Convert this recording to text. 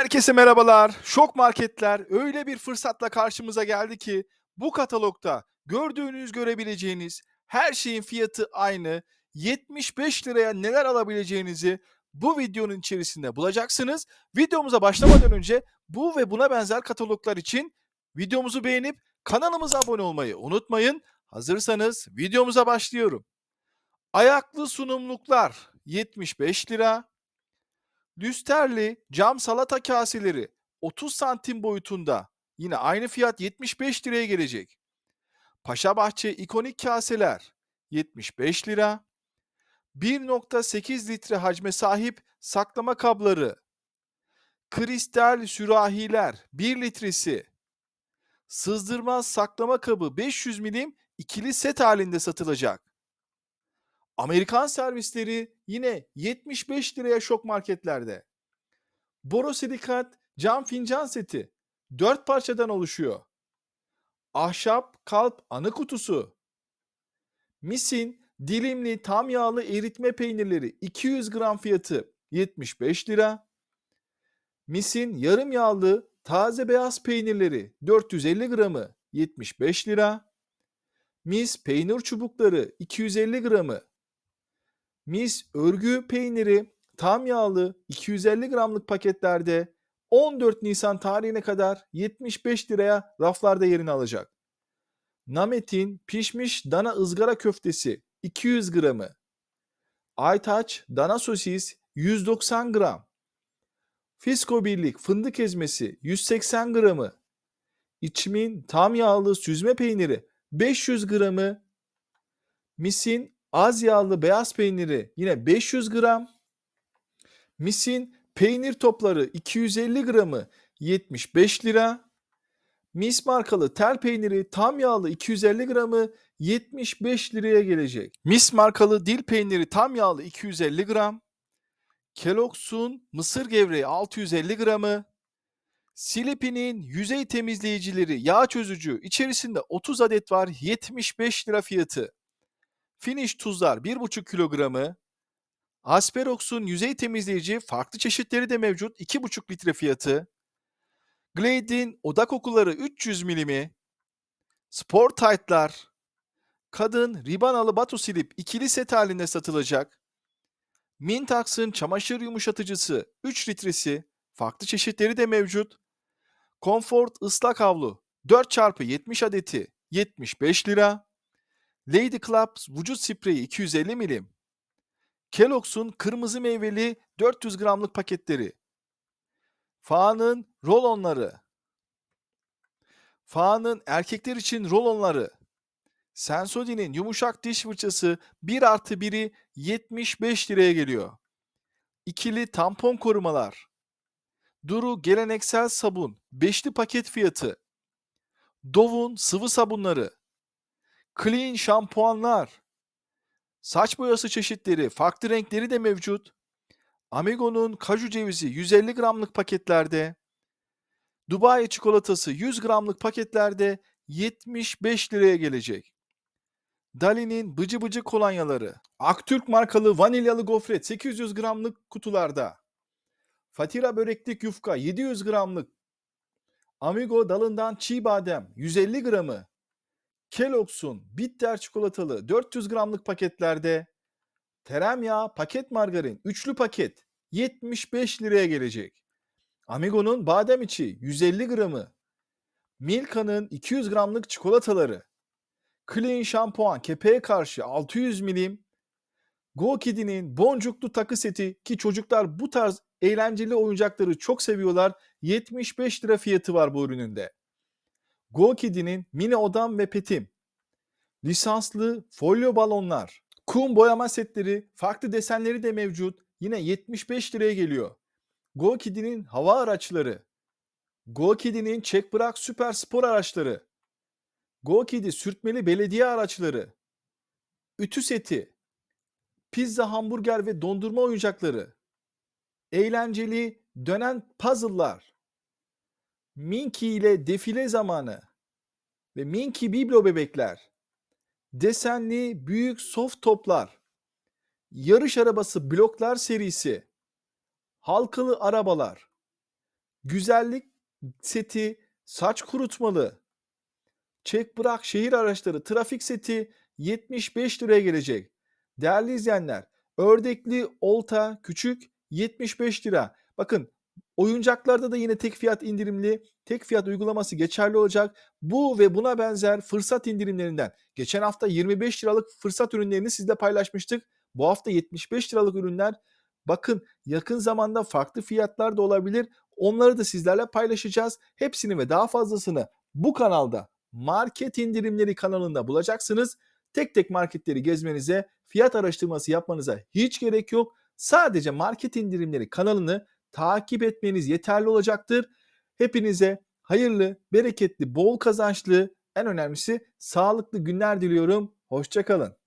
Herkese merhabalar. Şok Marketler öyle bir fırsatla karşımıza geldi ki bu katalogda gördüğünüz görebileceğiniz her şeyin fiyatı aynı. 75 liraya neler alabileceğinizi bu videonun içerisinde bulacaksınız. Videomuza başlamadan önce bu ve buna benzer kataloglar için videomuzu beğenip kanalımıza abone olmayı unutmayın. Hazırsanız videomuza başlıyorum. Ayaklı sunumluklar 75 lira. Lüsterli cam salata kaseleri 30 santim boyutunda. Yine aynı fiyat 75 liraya gelecek. Paşabahçe ikonik kaseler 75 lira. 1.8 litre hacme sahip saklama kabları. Kristal sürahiler 1 litresi. Sızdırmaz saklama kabı 500 milim ikili set halinde satılacak. Amerikan servisleri yine 75 liraya şok marketlerde. Borosilikat cam fincan seti 4 parçadan oluşuyor. Ahşap kalp anı kutusu. Misin dilimli tam yağlı eritme peynirleri 200 gram fiyatı 75 lira. Misin yarım yağlı taze beyaz peynirleri 450 gramı 75 lira. Mis peynir çubukları 250 gramı Mis örgü peyniri tam yağlı 250 gramlık paketlerde 14 Nisan tarihine kadar 75 liraya raflarda yerini alacak. Namet'in pişmiş dana ızgara köftesi 200 gramı. Aytaç dana sosis 190 gram. Fisko Birlik fındık ezmesi 180 gramı. İçmin tam yağlı süzme peyniri 500 gramı. Mis'in Az yağlı beyaz peyniri yine 500 gram. Mis'in peynir topları 250 gramı 75 lira. Mis markalı tel peyniri tam yağlı 250 gramı 75 liraya gelecek. Mis markalı dil peyniri tam yağlı 250 gram. Kellogg's'un mısır gevreği 650 gramı. Silipi'nin yüzey temizleyicileri yağ çözücü içerisinde 30 adet var 75 lira fiyatı. Finish tuzlar 1,5 kilogramı. Asperox'un yüzey temizleyici farklı çeşitleri de mevcut 2,5 litre fiyatı. Glade'in oda kokuları 300 milimi. Sport Tight'lar. Kadın ribanalı batu silip ikili set halinde satılacak. Mintax'ın çamaşır yumuşatıcısı 3 litresi. Farklı çeşitleri de mevcut. Comfort ıslak havlu 4x70 adeti 75 lira. Lady Clubs vücut spreyi 250 milim. Kellogg's'un kırmızı meyveli 400 gramlık paketleri. Fa'nın roll-onları. Fa'nın erkekler için roll-onları. Sensodyne'in yumuşak diş fırçası 1 artı 1'i 75 liraya geliyor. İkili tampon korumalar. Duru geleneksel sabun 5'li paket fiyatı. Dove'un sıvı sabunları. Clean şampuanlar. Saç boyası çeşitleri, farklı renkleri de mevcut. Amigo'nun kaju cevizi 150 gramlık paketlerde. Dubai çikolatası 100 gramlık paketlerde 75 liraya gelecek. Dali'nin bıcı bıcı kolonyaları. Aktürk markalı vanilyalı gofret 800 gramlık kutularda. Fatira böreklik yufka 700 gramlık. Amigo dalından çiğ badem 150 gramı. Kellogg's'un bitter çikolatalı 400 gramlık paketlerde Teremyağı paket margarin üçlü paket 75 liraya gelecek. Amigo'nun badem içi 150 gramı. Milka'nın 200 gramlık çikolataları. Clean şampuan kepeğe karşı 600 milim. Go Kid'inin boncuklu takı seti ki çocuklar bu tarz eğlenceli oyuncakları çok seviyorlar. 75 lira fiyatı var bu ürününde. Go Kid'inin mini odam ve petim. Lisanslı folyo balonlar. Kum boyama setleri, farklı desenleri de mevcut. Yine 75 liraya geliyor. Go Kid'inin hava araçları. Go Kid'inin çek bırak süper spor araçları. Go Kid'i sürtmeli belediye araçları. Ütü seti. Pizza, hamburger ve dondurma oyuncakları. Eğlenceli dönen puzzle'lar. Minky ile defile zamanı ve Minky Biblo bebekler, desenli büyük soft toplar, yarış arabası bloklar serisi, halkalı arabalar, güzellik seti, saç kurutmalı, çek bırak şehir araçları, trafik seti 75 liraya gelecek. Değerli izleyenler, ördekli olta küçük 75 lira. Bakın oyuncaklarda da yine tek fiyat indirimli, tek fiyat uygulaması geçerli olacak. Bu ve buna benzer fırsat indirimlerinden geçen hafta 25 liralık fırsat ürünlerini sizle paylaşmıştık. Bu hafta 75 liralık ürünler. Bakın yakın zamanda farklı fiyatlar da olabilir. Onları da sizlerle paylaşacağız. Hepsini ve daha fazlasını bu kanalda Market indirimleri kanalında bulacaksınız. Tek tek marketleri gezmenize, fiyat araştırması yapmanıza hiç gerek yok. Sadece market indirimleri kanalını takip etmeniz yeterli olacaktır. Hepinize hayırlı, bereketli, bol kazançlı, en önemlisi sağlıklı günler diliyorum. Hoşçakalın.